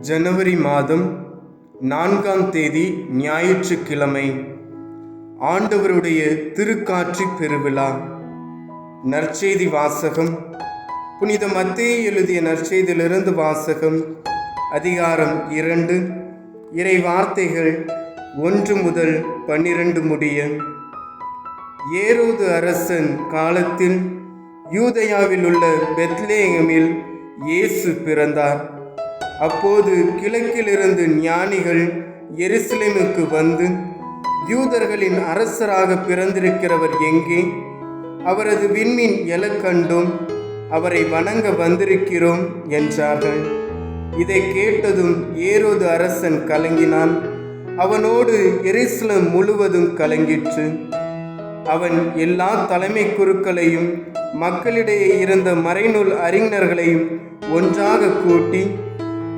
ஜனவரி மாதம் நான்காம் தேதி ஞாயிற்றுக்கிழமை ஆண்டவருடைய திருக்காட்சி பெருவிழா நற்செய்தி வாசகம் புனித மத்திய எழுதிய நற்செய்தியிலிருந்து வாசகம் அதிகாரம் இரண்டு இறை வார்த்தைகள் ஒன்று முதல் பன்னிரண்டு முடிய ஏரோது அரசன் காலத்தில் யூதயாவில் உள்ள பெத்லேகமில் இயேசு பிறந்தார். அப்போது கிழக்கிலிருந்து ஞானிகள் எருசலேமுக்கு வந்து யூதர்களின் அரசராக பிறந்திருக்கிறவர் எங்கே? அவரது விண்மீன் எழக் கண்டோம் அவரை வணங்க வந்திருக்கிறோம் என்றார்கள். இதை கேட்டதும் ஏரோது அரசன் கலங்கினான். அவனோடு எருசலம் முழுவதும் கலங்கிற்று. அவன் எல்லா தலைமை குருக்களையும் மக்களிடையே இருந்த மறைநூல் அறிஞர்களையும் ஒன்றாக கூட்டி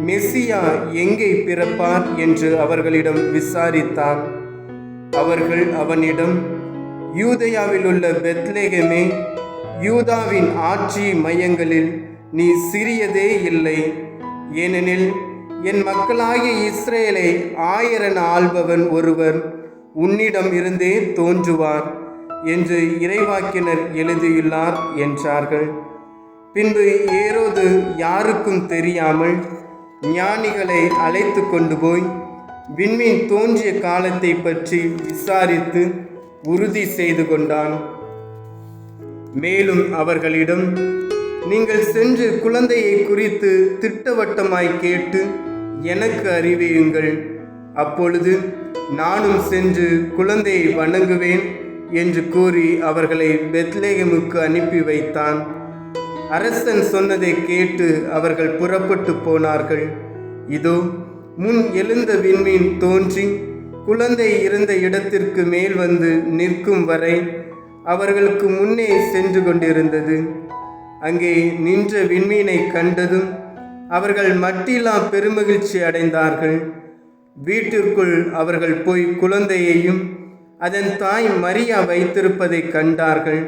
மெஸ்ஸியா எங்கே பிறப்பார் என்று அவர்களிடம் விசாரித்தான் அவர்கள் அவனிடம் யூதயாவில் உள்ள பெத்லேகமே யூதாவின் ஆட்சி மையங்களில் நீ சிறியதே இல்லை. ஏனெனில் என் மக்களாகிய இஸ்ரேலை ஆயரன் ஆள்பவன் ஒருவர் உன்னிடம் இருந்தே தோன்றுவார் என்று இறைவாக்கினர் எழுதியுள்ளார் என்றார்கள். பின்பு ஏரோது யாருக்கும் தெரியாமல் ஞானிகளை அழைத்து கொண்டு போய் விண்மீன் தோன்றிய காலத்தை பற்றி விசாரித்து உறுதி செய்து கொண்டான். மேலும் அவர்களிடம் நீங்கள் சென்று குழந்தையை குறித்து திட்டவட்டமாய் கேட்டு எனக்கு அறிவியுங்கள். அப்பொழுது நானும் சென்று குழந்தையை வணங்குவேன் என்று கூறி அவர்களை பெத்லேகமுக்கு அனுப்பி வைத்தான். அரசன் சொன்னதை கேட்டு அவர்கள் புறப்பட்டு போனார்கள். இதோ முன் எழுந்த விண்மீன் தோன்றி குழந்தை இருந்த இடத்திற்கு மேல் வந்து நிற்கும் வரை அவர்களுக்கு முன்னே சென்று கொண்டிருந்தது. அங்கே நின்ற விண்மீனை கண்டதும் அவர்கள் மட்டிலாம் பெருமகிழ்ச்சி அடைந்தார்கள். வீட்டிற்குள் அவர்கள் போய் குழந்தையையும் அதன் தாய் மரியா வைத்திருப்பதை கண்டார்கள்.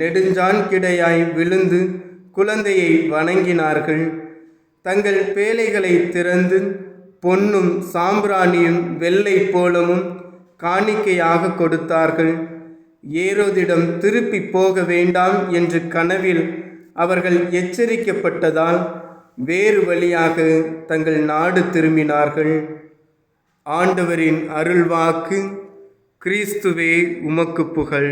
நெடுஞ்சான் கிடையாய் விழுந்து குழந்தையை வணங்கினார்கள். தங்கள் பேலைகளை திறந்து பொன்னும் சாம்பிராணியும் வெள்ளை போலமும் காணிக்கையாக கொடுத்தார்கள். ஏரோதிடம் திருப்பி போக வேண்டாம் என்று கனவில் அவர்கள் எச்சரிக்கப்பட்டதால் வேறு வழியாக தங்கள் நாடு திரும்பினார்கள். ஆண்டவரின் அருள்வாக்கு கிறிஸ்துவே உமக்கு புகழ்.